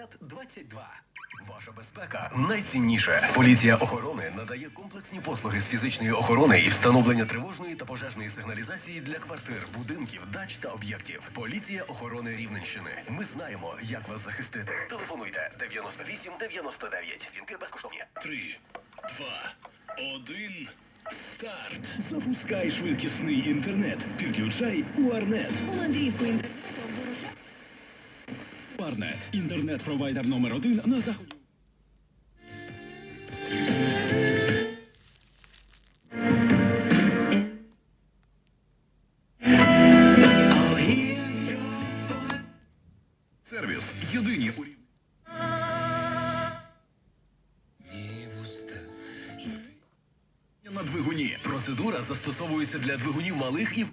5022. Ваша безпека найцінніше. Поліція охорони надає комплексні послуги з фізичної охорони і встановлення тривожної та пожежної сигналізації для квартир, будинків, дач та об'єктів. Поліція охорони Рівненщини. Ми знаємо, як вас захистити. Телефонуйте 98 99. Дзвінки безкоштовні. Три, два, один, старт. Запускай швидкісний інтернет. Підключай Уарнет. У мандрівку інтернету вирушай. Уарнет. Інтернет-провайдер номер один на заході. Сервіс. Єдині у на двигуні. Процедура застосовується для двигунів малих і